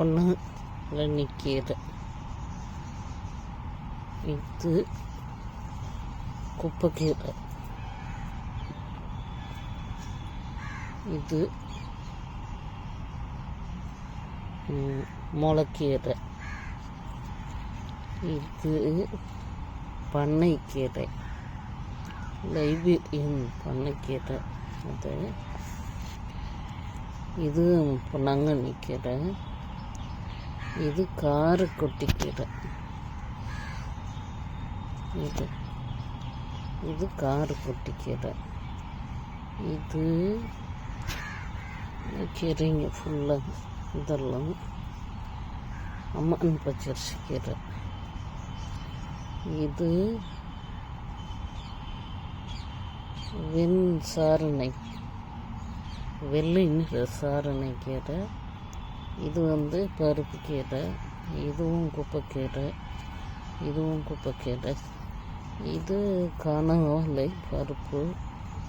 பொன்னாங்கண்ணி கீரை இது குப்பைக்கீரை. இது முளைக்கீரை. இது பண்ணைக்கீரை. லைபீரியன் பண்ணைக்கீரை. அது இது பொன்னாங்கண்ணி கீரை இது காரக்குட்டி கீரை இது. இது காரக்குட்டி கீரை இது கீரைங்க ஃபுல்லாக இதெல்லாம் அம்மன் பச்சரிசி கீரை. இது வெண் சாரணை. வெள்ளை நிற சாரணை கீரை. இது வந்து பருப்பு கீரை இதுவும் குப்பைக்கீரை இதுவும் குப்பைக்கீரை இது கனவாலை பருப்பு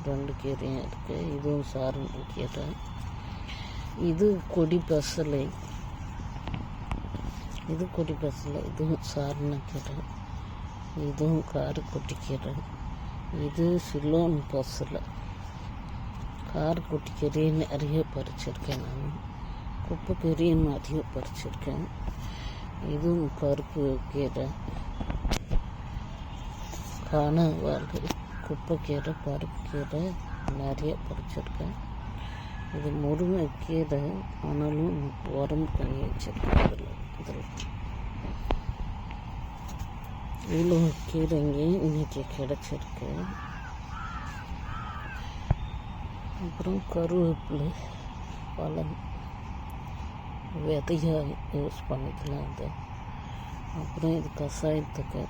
ரெண்டு கீரையும் இருக்குது இதுவும் சாரணை கீரை. இது கொடி பசலை. இது கொடி பசலை இதுவும் சாரணை கீரை. இதுவும் காரக்குட்டி கீரை. இது சிலோன் பசலை. காரக்குட்டி கீரையை நிறைய பறிச்சிருக்கேன் நான். குப்பை கீரையும் அதிகம் பறிச்சிருக்கேன் இதுவும் பருப்பு கீரை. காணவாள் குப்பைக்கீரை பருப்பு கீரை நிறைய பறிச்சிருக்கேன். இது முருங்கைக்கீரை ஆனாலும் உரம் பண்ணி வச்சிருக்கேன் இதில். இதில் இவ்வளோ கீரைங்க இன்னைக்கு கிடச்சிருக்கு. அப்புறம் கருவேப்பிலை பழம். விதையாக யூஸ் பண்ணிக்கலாம் அது அப்புறம் இது கஷாயத்துக்கு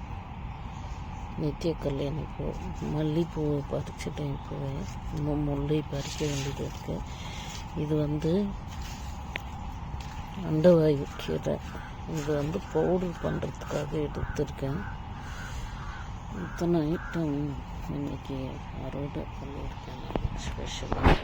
நித்திய கல்யாணி பூ மல்லிப்பூ பறிச்சிட்டேன் இப்போவே இன்னும் முல்லை பறிக்க வேண்டியது இருக்குது இது வந்து அண்டவாயு கீரை இது வந்து பவுடர் பண்ணுறதுக்காக எடுத்திருக்கேன் இத்தனை ஐட்டம் இன்னைக்கு அறுவடை பண்ணியிருக்கேன் ஸ்பெஷலாக